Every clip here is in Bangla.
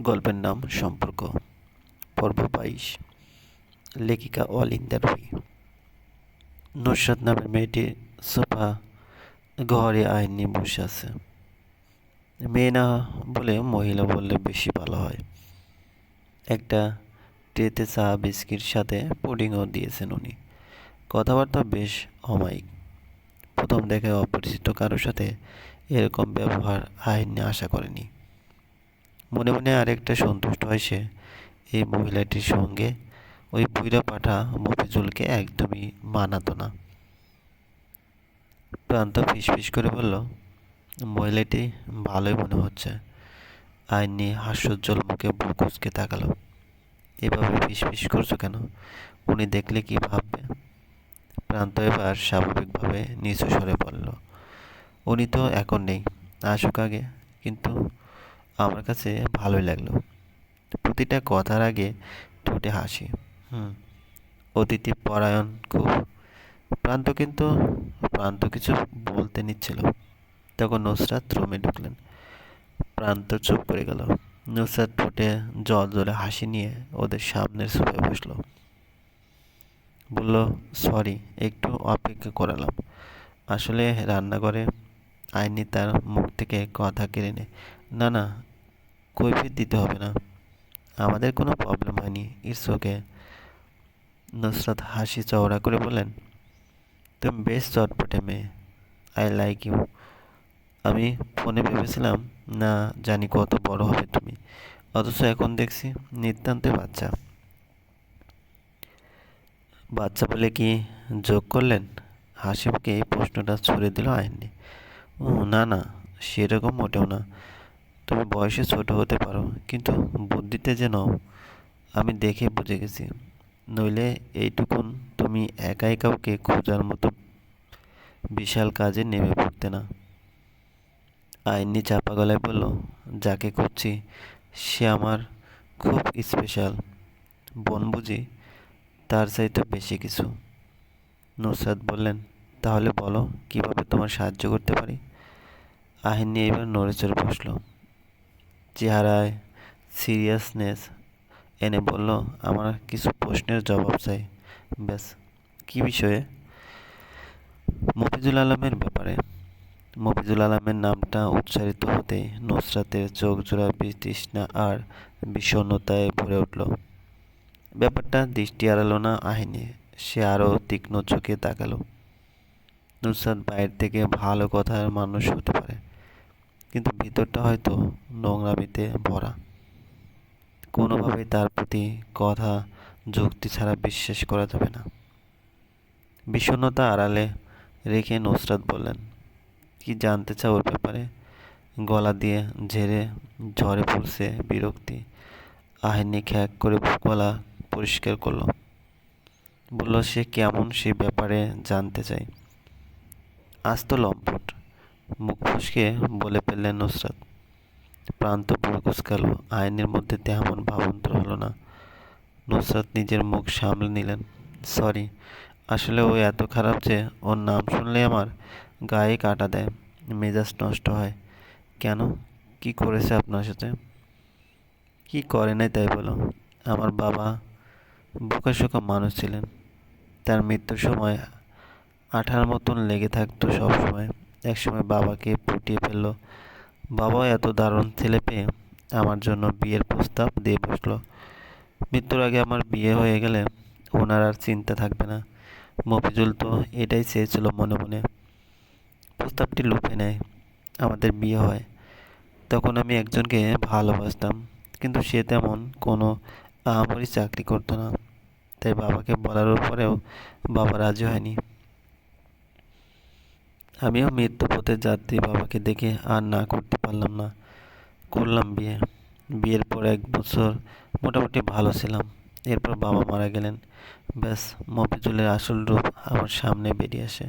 গল্পের নাম সম্পর্ক। পর্ব বাইশ। লেখিকা অলিন্দা রুই নুসরাত নামের মেয়েটি সোফা ঘরে আইন নিয়ে বসে আছে। মেয়ে না বলে মহিলা বললে বেশি ভালো হয়। একটা ট্রেতে চা বিস্কিট সাথে পুডিংও দিয়েছেন উনি। কথাবার্তা বেশ অমায়িক। প্রথম দেখে অপরিচিত কারোর সাথে এরকম ব্যবহার আইন আশা করেনি। মনে মনে আরেকটা সন্তুষ্ট হয় সে। এই মহিলাটির সঙ্গে ওই বুইরা পাঠা মফিজুলকে একদমই মানাতো না। প্রান্ত ফিসফিস করে বলল, মহিলাটি ভালোই মনে হচ্ছে। আইন হাস্যোজ্জ্বল মুখে বুকুচকে তাকালো। এভাবে ফিসফিস করছ কেন? উনি দেখলে কি ভাববে? প্রান্ত এবার স্বাভাবিকভাবে নিচু স্বরে বলল, উনি তো এখন নেই, আসুক আগে। কিন্তু আমার কাছে ভালোই লাগল। প্রতিটা কথার আগে ঠোঁটে হাসি। হুম। অতিথি পরায়ণ খুব। প্রান্ত কিন্তু প্রান্ত কিছু বলতে নিচ্ছিল। তখন নুসরাত রুমে ঢুকলেন। প্রান্ত চুপ করে গেল। নুসরাত ঠোঁটে জল জলে হাসি নিয়ে ওদের সামনের সোফায় বসল। বলল সরি একটু অপেক্ষা করালাম। আসলে রান্নাঘরে আইনি তার মুখ থেকে কথা কেড়ে নেয়। না না, কৈফিয়ত দিতে হবে না। আমাদের কোনো প্রবলেম হয়নি ইটস ওকে নুসরাত হাসি চওড়া করে বলেন তুমি বেশ চটপটে মেয়ে আই লাইক ইউ আমি ফোনে ভেবেছিলাম, না, জানি কত বড় হবে তুমি। অথচ এখন দেখছি নিতান্তই বাচ্চা। বাচ্চা বলে কি যোগ করলেন? হাসিমকে এই প্রশ্নটা ছুড়ে দিল আইনি ও না না, সেরকম মোটেও না। তুমি বয়সে ছোট হতে পারো, কিন্তু বুদ্ধিতে যেন আমি দেখে বুঝে গেছি। নইলে এইটুকুন তুমি একাই কাউকে খোঁজার মতো বিশাল কাজে নেমে পড়তে না। আইনি চাপা গলায় বলল, যাকে খুঁজছি, সে আমার খুব স্পেশাল বোন বুঝি, তার চাইতে বেশি কিছু। নুসরাত বললেন, তাহলে বলো, কীভাবে তোমার সাহায্য করতে পারি? আহিনী এবার নড়েচড়ে বসল। চেহারায় সিরিয়াসনেস এনে বলল, আমার কিছু প্রশ্নের জবাব চাই। ব্যাস, কি বিষয়ে? মফিজুল আলমের ব্যাপারে। মফিজুল আলমের নামটা উচ্চারিত হতে নুসরাতের চোখ জোড়া বিতৃষ্ণা আর বিষণ্ণতায় ভরে উঠল। ব্যাপারটা দৃষ্টি এড়ালো না আহিনী, সে আরও তীক্ষ্ণ চোখে তাকালো। নুসরাত বাইরে থেকে ভালো কথার মানুষ হতে পারে। কিন্তু ভিতরটা হয়তো নোংরামিতে ভরা। কোনোভাবেই তার প্রতি কথা, যুক্তি ছাড়া বিশ্বাস করা যাবে না। বিষণ্ণতা আড়ালে রেখে নুসরাত বললেন, কি জানতে চাও ওর ব্যাপারে? গলা দিয়ে ঝেড়ে ঝরে পড়ছে বিরক্তি। আহিনী খ্যাক করে গলা পরিষ্কার করল, বলল সে কেমন সে ব্যাপারে জানতে চাই আজ তো লম্পট। মুখ ফুসকে বলে ফেললেন নুসরাত। প্রান্ত পুরো আইনের মধ্যে তেমন ভাবন্তর হলো না। নুসরাত নিজের মুখ সামলে নিলেন। সরি, আসলে ও এত খারাপ যে ওর নাম শুনলে আমার গায়ে কাটা দেয়, মেজাজ নষ্ট হয়। কেন? কি করেছে আপনার সাথে? কি করে নাই তাই বলো। আমার বাবা বোকা বোকাশোকা মানুষ ছিলেন। তার মৃত্যুর সময় আঠার মতন লেগে থাকতো সবসময় একসময় বাবাকে পুটিয়ে ফেলল। বাবাও এত দারুণ ছেলে পেয়ে আমার জন্য বিয়ের প্রস্তাব দিয়ে বসল। মৃত্যুর আগে আমার বিয়ে হয়ে গেলে ওনার আর চিন্তা থাকবে না। মফিজুল তো এটাই চেয়েছিল মনে মনে। প্রস্তাবটি লুপে নেয়, আমাদের বিয়ে হয়। তখন আমি একজনকে ভালোবাসতাম, কিন্তু সে তেমন কোনো আহামরি চাকরি করতো না। তাই বাবাকে বলার পরেও বাবা রাজি হয়নি। আমিও মৃত্যুপথের যাত্রী বাবাকে দেখে আর না করতে পারলাম না। করলাম বিয়ে। বিয়ের পর এক বছর মোটামুটি ভালো ছিলাম। এরপর বাবা মারা গেলেন। ব্যাস, মফিজুলের আসল রূপ আমার সামনে বেরিয়ে আসে।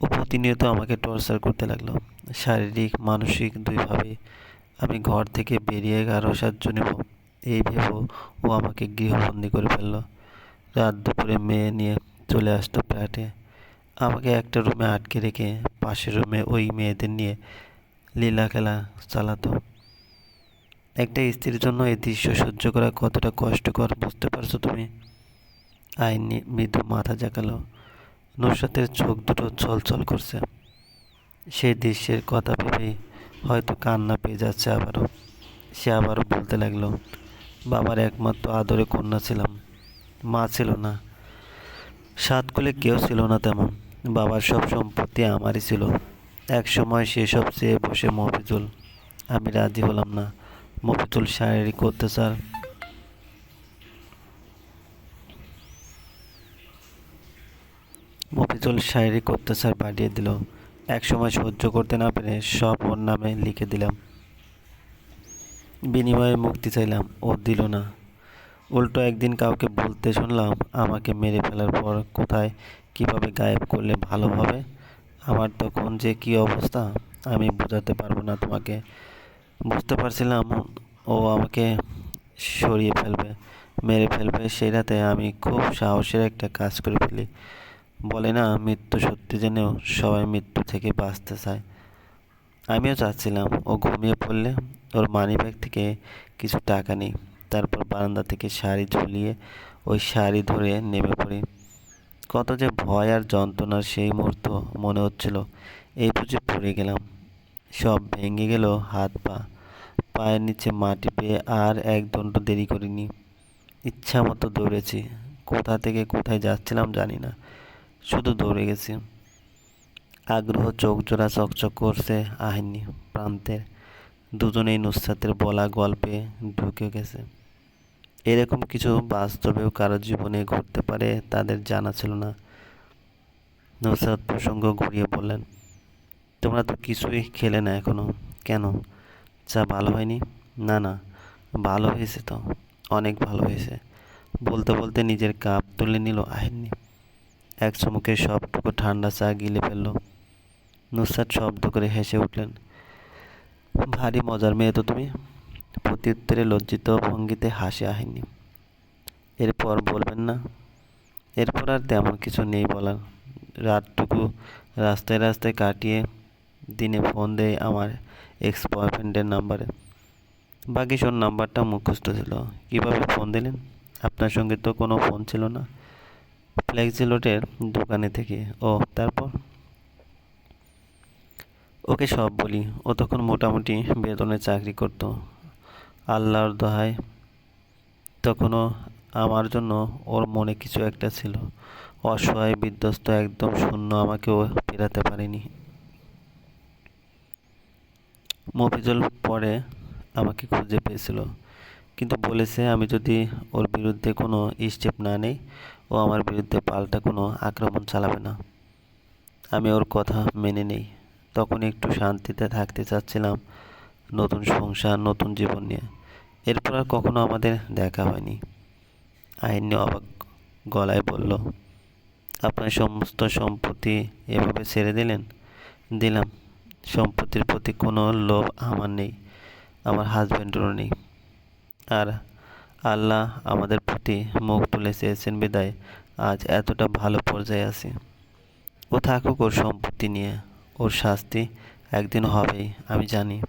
ও প্রতিনিয়ত আমাকে টর্চার করতে লাগল। শারীরিক, মানসিক দুইভাবে আমি ঘর থেকে বেরিয়ে আরও সাহায্য নেব এই ভেবেও ও আমাকে গৃহবন্দী করে ফেলল। রাত দুপুরে মেয়ে নিয়ে চলে আসতো ফ্ল্যাটে। আমাকে একটা রুমে আটকে রেখে পাশের রুমে ওই মেয়েদের নিয়ে লীলা খেলা চালাতো। একটা স্ত্রীর জন্য এই দৃশ্য সহ্য করা কতটা কষ্টকর বুঝতে পারছ তুমি? আইনি মৃদু মাথা জাগালো নুসরাতের চোখ দুটো ছলছল করছে। সেই দৃশ্যের কথা ভেবেই হয়তো কান্না পেয়ে যাচ্ছে আবারও। সে আবারও বলতে লাগল, বাবার একমাত্র আদরে কন্যা ছিলাম। মা ছিল না। সাত কুলে কেউ ছিল না তেমন। বাবার সব সম্পত্তি আমারই ছিল। এক সময় সেসব চেয়ে বসে মফিজুল। আমি রাজি হলাম না। মফিজুল, শারীরিক অত্যাচার। মফিজুল শারীরিক অত্যাচার বাড়িয়ে দিল। এক সময় সহ্য করতে না পেরে সব ওর নামে লিখে দিলাম। বিনিময়ে মুক্তি চাইলাম। ও দিল না। উল্টো একদিন কাউকে বলতে শুনলাম, আমাকে মেরে ফেলার পর কোথায় কীভাবে গায়েব করলে ভালো হবে? আমার তখন যে কি অবস্থা, আমি বোঝাতে পারব না তোমাকে। বুঝতে পারছিলাম, ও আমাকে সরিয়ে ফেলবে, মেরে ফেলবে। সেই রাতে আমি খুব সাহসের একটা কাজ করে ফেলি। বলে না, মৃত্যু সত্যি জেনেও সবাই মৃত্যু থেকে বাঁচতে চায়। আমিও চাচ্ছিলাম, ও ঘুমিয়ে পড়লে ওর মানিব্যাগ থেকে কিছু টাকা নিই। তারপর বারান্দা থেকে শাড়ি ঝুলিয়ে ওই শাড়ি ধরে নেমে পড়ি। কত যে ভয় আর যন্ত্রণার সেই মুহূর্ত মনে হচ্ছিল। এই বুঝে পড়ে গেলাম। সব ভেঙে গেল, হাত পা, পায়ের নিচে মাটি পেয়ে আর এক দণ্ড দেরি করিনি। ইচ্ছা মতো দৌড়েছি। কোথা থেকে কোথায় যাচ্ছিলাম জানি না। শুধু দৌড়ে গেছি। আগ্রহ চোখ জোড়া চকচক করছে আহিনী প্রান্তের। দুজনেই নুসরাতের বলা গল্পে ঢুকে গেছে। এরকম কিছু বাস্তবেও কারও জীবনে ঘটতে পারে, তাদের জানা ছিল না। নুসরাত প্রসঙ্গ ঘুরিয়ে বললেন, তোমরা তো কিছুই খেলে না এখনও। কেন? চা ভালো হয়নি? না না, ভালো হয়েছে তো, অনেক ভালো হয়েছে। বলতে বলতে নিজের কাপ তুলে নিল আহিনী এক চুমুকে সবটুকু ঠান্ডা চা গিলে ফেলল। নুসরাত শব্দ করে হেসে উঠলেন, ভারী মজার মেয়ে তো তুমি। প্রত্যুত্তরে লজ্জিত ভঙ্গিতে হাসি আহিনি। এরপর বলবেন না, এরপর আর তেমন কিছু নেই বলার। রাতটুকু রাস্তায় রাস্তায় কাটিয়ে দিনে ফোন দেয় আমার এক্স বয়ফ্রেন্ডের নাম্বারে। বাকি সব নাম্বারটা মুখস্থ ছিল। কীভাবে ফোন দিলেন? আপনার সঙ্গে তো কোনো ফোন ছিল না। ফ্লেক্সিলোটের দোকানে থেকে। ও, তারপর? ওকে সব বলি। ও তখন মোটামুটি বেতনে চাকরি করতো। আল্লাহর দোহায়, তখনও আমার জন্য ওর মনে কিছু একটা ছিল। অসহায় বিধ্বস্ত একদম শূন্য আমাকেও ফেরাতে পারেনি। মফিজুল পরে আমাকে খুঁজে পেয়েছিল, কিন্তু বলেছে, আমি যদি ওর বিরুদ্ধে কোনো স্টেপ না নেই, ও আমার বিরুদ্ধে পাল্টা কোনো আক্রমণ চালাবে না। আমি ওর কথা মেনে নেই। তখন একটু শান্তিতে থাকতে চাচ্ছিলাম নতুন সংসার, নতুন জীবন নিয়ে। এরপর আর কখনো আমাদের দেখা হয়নি। আইনি অবাক গলায় বলল, আপনার সমস্ত সম্পত্তি এভাবে ছেড়ে দিলেন? দিলাম। সম্পত্তির প্রতি কোনো লোভ আমার নেই। আমার হাজব্যান্ডেরও নেই। আর আল্লাহ আমাদের প্রতি মুখ তুলে চেয়েছেন বিদায়। আজ এতটা ভালো পর্যায়ে আছি। ও থাকুক ওর সম্পত্তি নিয়ে। ওর শাস্তি একদিন হবেই, আমি জানি।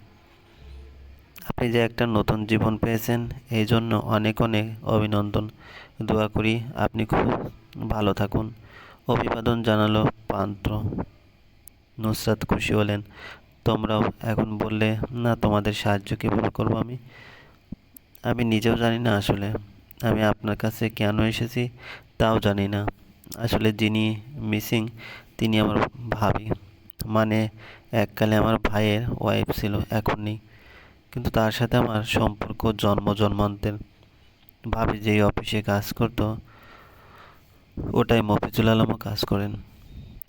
আপনি যে একটা নতুন জীবন পেয়েছেন, এই জন্য অনেক অনেক অভিনন্দন। দোয়া করি আপনি খুব ভালো থাকুন। অভিবাদন জানালো পান্ত্র। নুসরাত খুশি হলেন। তোমরাও এখন বললে, না, তোমাদের সাহায্য কীভাবে করব আমি? আমি নিজেও জানি না আসলে। আমি আপনার কাছে কেন এসেছি তাও জানি না। আসলে যিনি মিসিং, তিনি আমার ভাবি। মানে এককালে আমার ভাইয়ের ওয়াইফ ছিল, এখন নেই। কিন্তু তার সাথে আমার সম্পর্ক জন্ম জন্মান্তের ভাবি যেই অফিসে কাজ করতো, ওটাই মফিজুল আলমও কাজ করেন।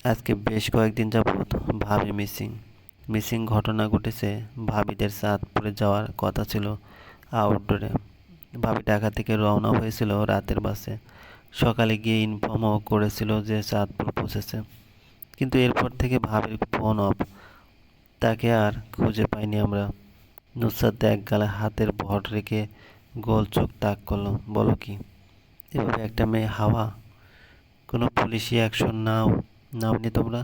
আজকে বেশ কয়েকদিন যাবৎ ভাবি মিসিং। মিসিং ঘটনা ঘটেছে ভাবিদের চাঁদপুরে যাওয়ার কথা ছিল আউটডোরে ভাবি ঢাকা থেকে রওনা হয়েছিল রাতের বাসে। সকালে গিয়ে ইনফর্মও করেছিল যে চাঁদপুর পৌঁছেছে। কিন্তু এরপর থেকে ভাবির ফোন অফ তাকে আর খুঁজে পাইনি আমরা। নুসরাত এক গালে হাতের ভর রেখে গোল চোখ তাক করল। বলো কি? এভাবে একটা মেয়ে হাওয়া? কোনো পুলিশি অ্যাকশন নাও, নাওনি তোমরা?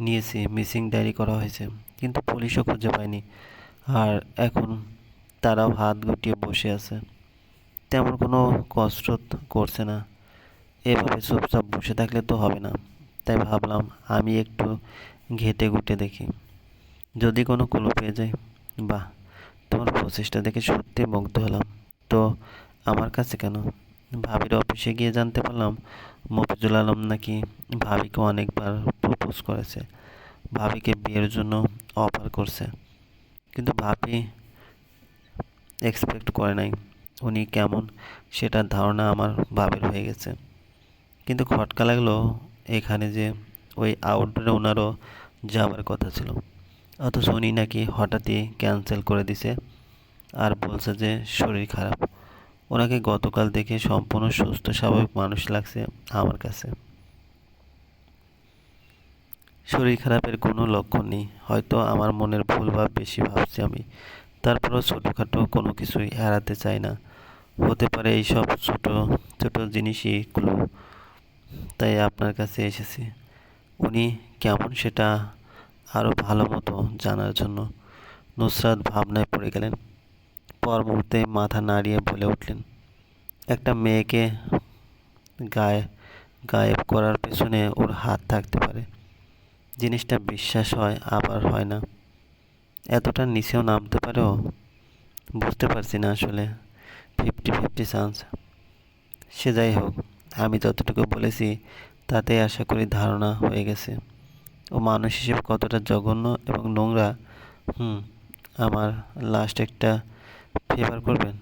নিয়েছি, মিসিং ডায়েরি করা হয়েছে, কিন্তু পুলিশও খুঁজে পায়নি আর এখন তারাও হাত গুটিয়ে বসে আছে। তেমন কোনো কসরত করছে না। এভাবে চুপচাপ বসে থাকলে তো হবে না। তাই ভাবলাম আমি একটু ঘেটে ঘুটে দেখি। যদি কোনো কুলো পেয়ে যাই, বাহ! প্রচেষ্টা দেখে সত্যি মুগ্ধ হলাম। তো আমার কাছে কেন? ভাবির অফিসে গিয়ে জানতে পারলাম, মফিজুল আলম নাকি ভাবিকে অনেকবার প্রপোজ করেছে। ভাবিকে বিয়ের জন্য অফার করছে। কিন্তু ভাবি এক্সপেক্ট করে নাই, উনি কেমন সেটার ধারণা আমার ভাবের হয়ে গেছে। কিন্তু খটকা লাগল এখানে যে ওই আউটডোরে ওনারও যাওয়ার কথা ছিল। অথচ উনি নাকি হঠাৎই ক্যান্সেল করে দিছে। আর বলছে যে শরীর খারাপ। ওনাকে গতকাল দেখে সম্পূর্ণ সুস্থ, স্বাভাবিক মানুষ লাগছে আমার কাছে। শরীর খারাপের কোনো লক্ষণ নেই। হয়তো আমার মনের ভুল ভাব বেশি ভাবছি আমি। তারপরেও ছোটোখাটো কোনো কিছুই এড়াতে চাই না। হতে পারে এইসব ছোট ছোট জিনিসই ক্লু তাই আপনার কাছে এসেছি। উনি কেমন সেটা আরও ভালো মতো জানার জন্য নুসরাত ভাবনায় পড়ে গেলেন। পর মুহূর্তে মাথা নাড়িয়ে বলে উঠলেন, একটা মেয়েকে গায়ে, গায়েব করার পেছনে ওর হাত থাকতে পারে। জিনিসটা বিশ্বাস হয়, আবার হয় না। এতটা নিচেও নামতে পারেও বুঝতে পারছি না আসলে। Fifty fifty chance. সে যাই হোক, আমি যতটুকু বলেছি তাতে আশা করি ধারণা হয়ে গেছে। ও মানুষ হিসেবে কতটা জঘন্য এবং নোংরা, হুম, আমার লাস্ট একটা ফেভার করবেন?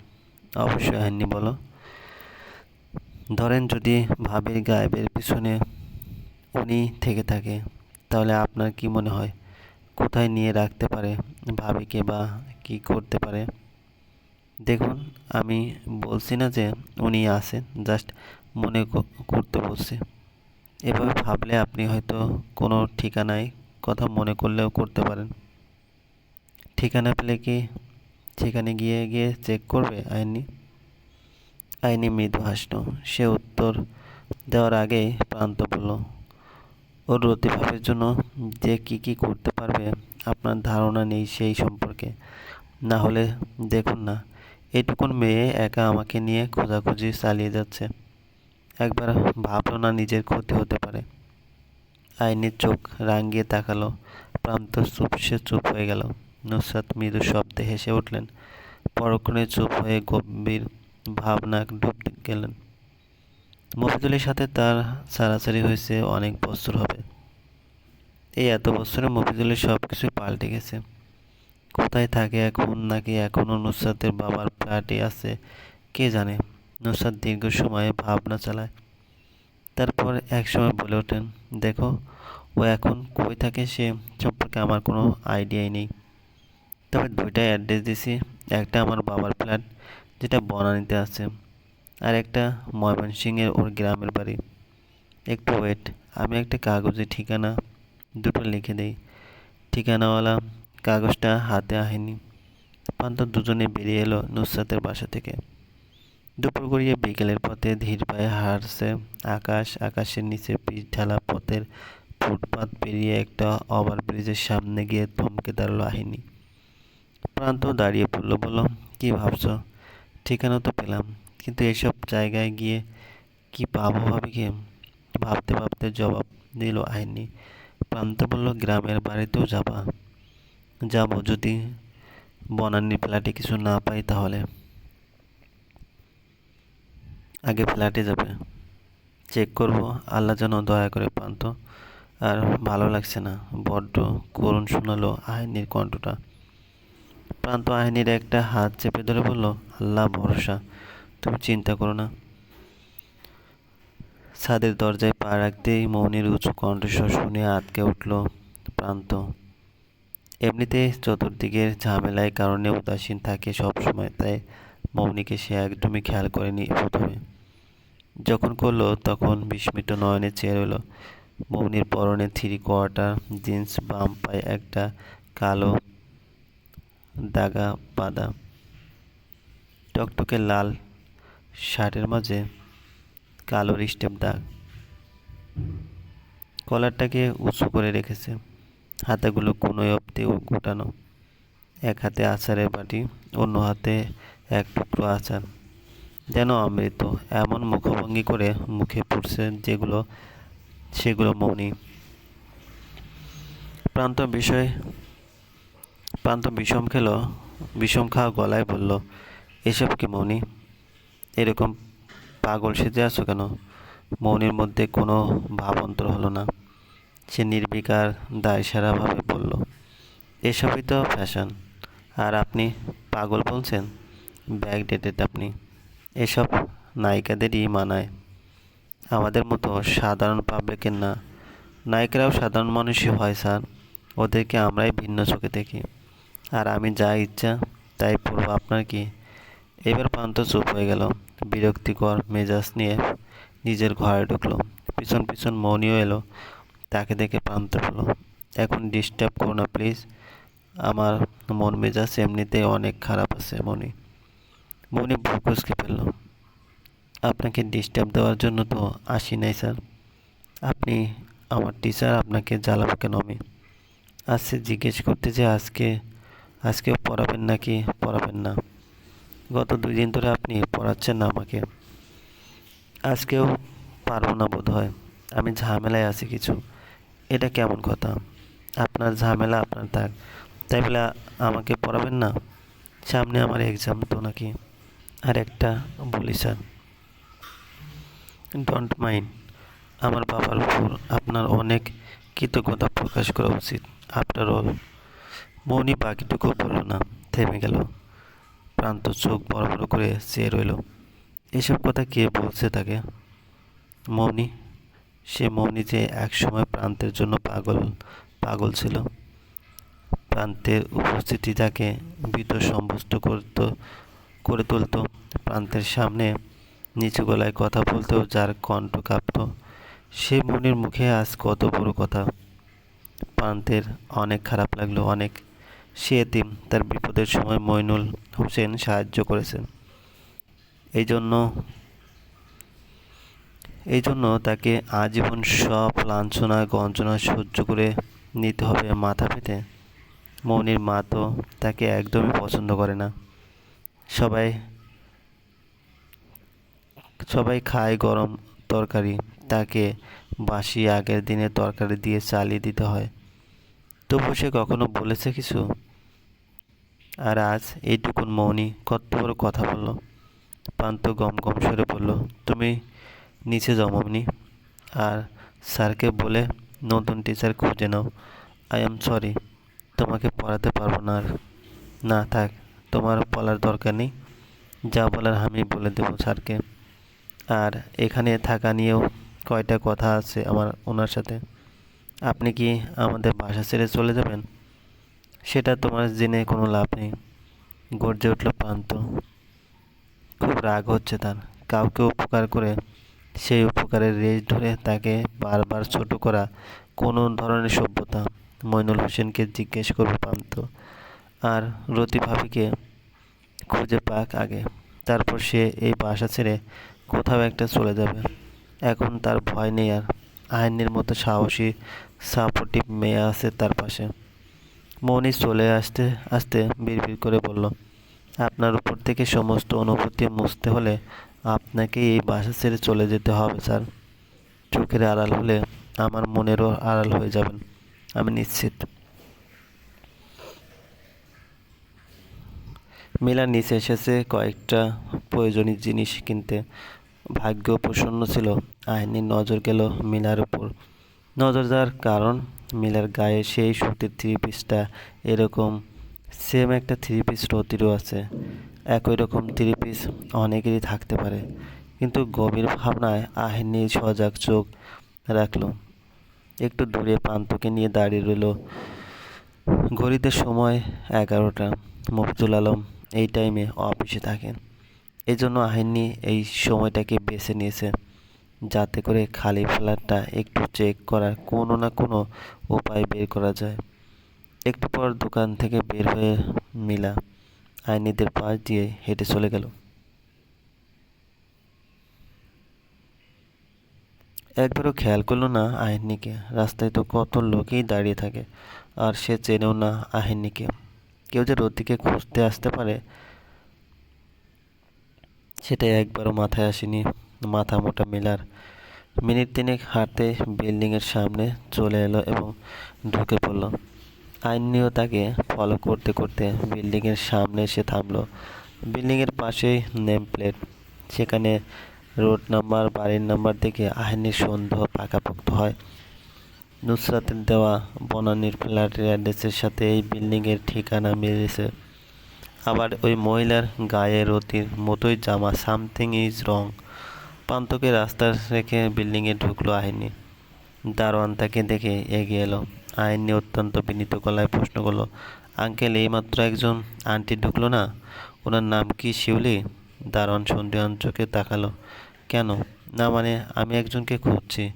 অবশ্যই আইননি বলো। ধরেন যদি ভাবির গায়েবের পিছনে উনি থেকে থাকে, তাহলে আপনার কি মনে হয়? কোথায় নিয়ে রাখতে পারে ভাবিকে বা কি করতে পারে? দেখুন, আমি বলছি না যে উনি আছেন, জাস্ট মনে করতে বলছি। এভাবে ভাবলে আপনি হয়তো কোনো ঠিকানায় কথা মনে করলেও করতে পারেন। ঠিকানা পেলে কি সেখানে গিয়ে গিয়ে চেক করবে আইনি আইনি মৃদু হাসল সে উত্তর দেওয়ার আগেই প্রান্ত বলল, ওর রতিভাবের জন্য যে কি কি করতে পারবে আপনার ধারণা নেই সেই সম্পর্কে। না হলে দেখুন না এইটুকুন মেয়ে একা আমাকে নিয়ে খোঁজাখুঁজি চালিয়ে যাচ্ছে। একবার ভাবলো না নিজের ক্ষতি হতে পারে। আইনের চোখ রাঙ্গিয়ে তাকালো, প্রান্ত চুপ সে চুপ হয়ে গেল। নুসরাত মৃদু শব্দে হেসে উঠলেন। পরক্ষণে চুপ হয়ে গম্ভীর ভাবনা ডুব গেলেন। মফিদুলের সাথে তার সারাসারি হয়েছে অনেক বছর হবে। এই এত বছরে মফিদুলের সব কিছুই পাল্টে গেছে। কোথায় থাকে এখন নাকি এখনও নুসরাতের বাবার ফ্ল্যাটে আছে, কে জানে? নুসরাত দীর্ঘ সময়ে ভাবনা চালায়। তারপর এক সময় বলে ওঠেন, দেখো, ও এখন কই থাকে সে সম্পর্কে আমার কোনো আইডিয়াই নেই। তবে দুইটা অ্যাড্রেস দিছি। একটা আমার বাবার ফ্ল্যাট যেটা বনানীতে আছে, আর একটা ময়মনসিংহের ওর গ্রামের বাড়ি। একটু ওয়েট আমি একটা কাগজে ঠিকানা দুটো লিখে দিই। ঠিকানাওয়ালা কাগজটা হাতে আহেনি পান্ত দুজনে বেরিয়ে এলো নুসরাতের বাসা থেকে। দুপুর গড়িয়ে বিকেলের পথে ধীর পায়ে হারছে আকাশ। আকাশের নিচে পিচ ঢালা পথের ফুটপাত পেরিয়ে একটা ওভারব্রিজের সামনে গিয়ে থমকে দাঁড়াল আহিনি। প্রান্ত দাঁড়িয়ে পড়ল, বলল, কি ভাবছ? ঠিকানা তো পেলাম, কিন্তু এসব জায়গায় গিয়ে কি পাবো ভাবি কি? ভাবতে ভাবতে জবাব দিল আইনি। প্রান্ত বলল, গ্রামের বাড়িতেও যাবা। যাব যদি বনানী ফ্ল্যাটে কিছু না পাই তাহলে। আগে ফ্ল্যাটে যাবে। চেক করব, আল্লাহ যেন দয়া করে প্রান্ত। আর ভালো লাগছে না, বড্ড করুণ শোনালো আইনির কণ্ঠটা। প্রান্ত আহিনীর একটা হাত চেপে ধরে বলল, আল্লাহ ভরসা, তুমি চিন্তা করো না। ছাদের দরজায় পা রাখতেই মৌনির উঁচু কণ্ঠস্বর শুনে আটকে উঠল প্রান্ত। এমনিতে চতুর্দিকের ঝামেলায় কারণে উদাসীন থাকে সবসময় তাই মৌনিকে সে একদমই খেয়াল করেনি প্রথমে। যখন করল, তখন বিস্মিত নয়নে চেয়ে রইল মৌনির পরনে থ্রি কোয়ার্টার জিন্স, বাম পায়ে একটা কালো দাগা বাঁধা। টকটকে লাল শার্টের মাঝে কালো স্টেপ দাগ। কলারটাকে উঁচু করে রেখেছে। হাতাগুলো কোনোই অব্দি গোটানো। এক হাতে আচারের বাটি, অন্য হাতে এক টুকরো আচার। যেন অমৃত এমন মুখভঙ্গি করে মুখে পড়ছে যেগুলো, সেগুলো মৌনি। প্রান্ত বিষয় প্রান্ত বিষম খেলো, বিষম খাওয়া গলায় বলল, এসব কি মৌনি? এরকম পাগল সেজে আছো কেন? মৌনির মধ্যে কোনো ভাবান্তর হলো না। সে নির্বিকার, দায়সারাভাবে বলল, এসবই তো ফ্যাশন আর আপনি পাগল বলছেন? ব্যাগ ডেটেড আপনি। এসব নায়িকাদেরই মানায়। আমাদের মতো সাধারণ পাবলিকের না। নায়িকারাও সাধারণ মানুষই হয়, স্যার। ওদেরকে আমরাই ভিন্ন চোখে দেখি। আর আমি যা ইচ্ছা তাই পড়ব আপনার কি? এবার প্রান্ত চুপ হয়ে গেল। বিরক্তিকর মেজাজ নিয়ে নিজের ঘরে ঢুকলো। পিছন পিছন মৌনিও এলো। তাকে দেখে প্রান্ত বলল, এখন ডিস্টার্ব করো না প্লিজ আমার মন মেজাজ এমনিতেই অনেক খারাপ আছে, মনি। মনি ভুকুসকে ফেলল, আপনাকে ডিস্টার্ব দেওয়ার জন্য তো আসি নাই, স্যার। আপনি আমার টিচার আপনাকে জ্বালাবো কেন আমি? আজকে জিজ্ঞেস করতে যে আজকে আজকেও পড়াবেন নাকি পড়াবেন না? গত দুই দিন ধরে আপনি পড়াচ্ছেন না আমাকে। আজকেও পারব না বোধ হয় আমি ঝামেলায় আছি কিছু। এটা কেমন কথা? আপনার ঝামেলা, আপনার থাক তাই বলে আমাকে পড়াবেন না? সামনে আমার এক্সাম তো নাকি? আর একটা বলি স্যার। ডোন্ট মাইন্ড আমার বাবার উপর আপনার অনেক কৃতজ্ঞতা প্রকাশ করা উচিত। আফটার অল মৌনি বাকিটুকু বলল না, থেমে গেল। প্রান্ত চোখ বড় বড় করে চেয়ে রইল। এসব কথা কে বলছে তাকে? মৌনি? সে মৌনি যে একসময় প্রান্তের জন্য পাগল পাগল ছিল। প্রান্তের উপস্থিতি তাকে ভীত সম্ভস্ত করত, করে তুলত। প্রান্তের সামনে নিচু গলায় কথা বলতেও যার কণ্ঠ কাঁপত। সে মনির মুখে আজ কত বড় কথা। প্রান্তের অনেক খারাপ লাগল, অনেক সে এতিম, তার বিপদের সময় মইনুল হোসেন সাহায্য করেছেন। এই জন্য এই জন্য তাকে আজীবন সব লাঞ্ছনা, গঞ্জনা সহ্য করে নিতে হবে মাথা পেতে। মৌনির মা তো তাকে একদমই পছন্দ করে না। সবাই সবাই খায় গরম তরকারি, তাকে বাসি আগের দিনের তরকারি দিয়ে চালিয়ে দিতে হয়। তবু সে কখনো বলেছে কিছু? আর আজ এইটুকুন মৌনি কত বড় কথা বলল। পান্ত গম গম সরে বলল, তুমি নিচে মামনি আর স্যারকে বলে নতুন টিচার খুঁজে নাও। আই এম সরি তোমাকে পড়াতে পারব না আর। না, থাক, তোমার বলার দরকার নেই। যা বলার আমি বলে দেবো স্যারকে। আর এখানে থাকা নিয়েও কয়টা কথা আছে আমার ওনার সাথে। আপনি কি আমাদের বাসা ছেড়ে চলে যাবেন? সেটা তোমার জেনে কোনো লাভ নেই। গর্জে উঠল প্রান্ত। খুব রাগ হচ্ছে তার। কাউকে উপকার করে সেই উপকারের রেশ ধরে তাকে বারবার ছোট করা কোনো ধরনের সভ্যতা। মইনুল হোসেনকে জিজ্ঞেস করবে প্রান্ত। আর রতি ভাবিকে খুঁজে পাক আগে। তারপর সে এই বাসা ছেড়ে কোথাও একটা চলে যাবে। এখন তার ভয় নেই আর। আইনের মতো সাহসী সাপোর্টিভ মেয়ে আছে তার পাশে। মনি চলে আসতে আসতে বিড়বিড় করে বলল, আপনার উপর থেকে সমস্ত অনুভূতি মুছতে হলে আপনাকে এই বাসা ছেড়ে চলে যেতে হবে, স্যার। চোখের আড়াল হলে আমার মনেরও আড়াল হয়ে যাবেন, আমি নিশ্চিত। মিলা নিচে এসেছে, কয়েকটা প্রয়োজনীয় জিনিস কিনতে। ভাগ্য প্রসন্ন ছিল, আইনির নজর গেল মিলার উপর। নজর যাওয়ার কারণ মিলার গায়ে সেই সুতির থ্রি পিসটা এরকম সেম একটা থ্রি পিস রতিরও আছে। একই রকম থ্রি পিস অনেকেরই থাকতে পারে। কিন্তু গভীর ভাবনায় আহিনী সজাগ চোখ রাখল। একটু দূরে প্রান্তকে নিয়ে দাঁড়িয়ে রইল ঘড়িতে সময় এগারোটা। মফিজুল আলম এই টাইমে অফিসে থাকেন। এই জন্য আহিনী এই সময়টাকে বেছে নিয়েছে। যাতে করে খালি ফ্ল্যাটটা একটু চেক করার কোনো না কোনো উপায় বের করা যায়। একটু পর দোকান থেকে বের হয়ে মিলা আইনিদের পাশ দিয়ে হেঁটে চলে গেল। একবারও খেয়াল করল না আহিনীকে রাস্তায় তো কত লোকেই দাঁড়িয়ে থাকে, আর সে চেনেও না আহিনীকে কেউ যে রতিকে খুঁজতে আসতে পারে, সেটা একবারও মাথায় আসেনি। মাথা মোটা মিলার। মিনিট তিনেক হাঁটতে বিল্ডিংয়ের সামনে চলে এলো এবং ঢুকে পড়ল। আইনিও তাকে ফলো করতে করতে বিল্ডিংয়ের সামনে এসে থামলো। বিল্ডিংয়ের পাশেই নেম প্লেট সেখানে রোড নাম্বার বাড়ির নাম্বার দেখে আইনির সন্দেহ পাকাপোক্ত হয়। নুসরাতের দেওয়া বনানীর ফ্ল্যাটের অ্যাড্রেসের সাথে এই বিল্ডিংয়ের ঠিকানা মিলেছে। আবার ওই মহিলার গায়ে রতির মতোই জামা সামথিং ইজ রং পান্তকে রাস্তা রেখে বিল্ডিংয়ে ঢুকলো আহিনী দারোয়ান তাকে দেখে এগিয়ে এলো। আইনি অত্যন্ত বিনীত গলায় প্রশ্ন করল, আঙ্কেল, এইমাত্র একজন আন্টি ঢুকলো না? ওনার নাম কি শিউলি? দারোয়ান সন্দেহান চোখে তাকালো, কেন? না মানে আমি একজনকে খুঁজছি।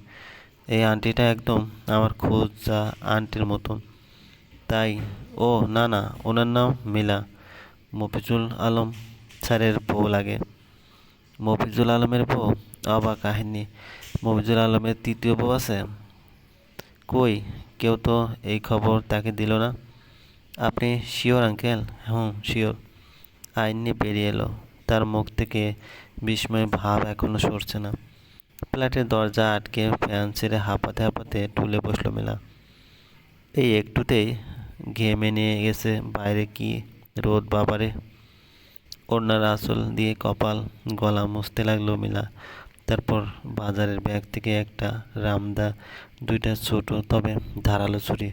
এই আন্টিটা একদম আমার খোঁজা আন্টির মতন। তাই? ও, না না, ওনার নাম মিলা। মফিজুল আলম স্যারের বউ লাগে। মফিজুল আলমের বউ, অবাক কাহিনী। মফিজুল আলমের তৃতীয় বউ আছে। কই, কেউ তো এই খবর তাকে দিল না। আপনি শিওর, আঙ্কেল? হুম, শিওর। আইনি বেরিয়ে এলো। তার মুখ থেকে বিস্ময় ভাব এখনও সরছে না। ফ্ল্যাটের দরজা আটকে ফ্যান ছেড়ে হাঁপাতে হাঁপাতে টুলে বসল মেলা। এই একটুতেই ঘেমে নিয়ে গেছে বাইরে কি রোদ বাবারে। ওড়নার আঁচল দিয়ে কপাল, গলা মুছতে লাগল মিলা। তারপর বাজারের ব্যাগ থেকে একটা রামদা, দুইটা ছোট, তবে ধারালো ছুরি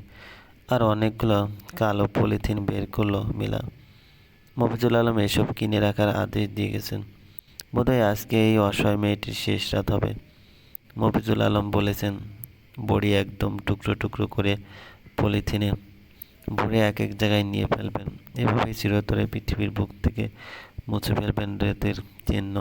আর অনেকগুলো কালো পলিথিন বের করল মিলা। মফিজুল আলম এসব কিনে রাখার আদেশ দিয়ে গেছেন। বোধহয় আজকে এই অসহায় মেয়েটির শেষ রাত হবে। মফিজুল আলম বলেছেন, বড়ি একদম টুকরো টুকরো করে পলিথিনে ভরে এক এক জায়গায় নিয়ে ফেলবেন। এভাবেই চিরতরে পৃথিবীর বুক থেকে মুছে ফেলবেন রেতের চিহ্ন।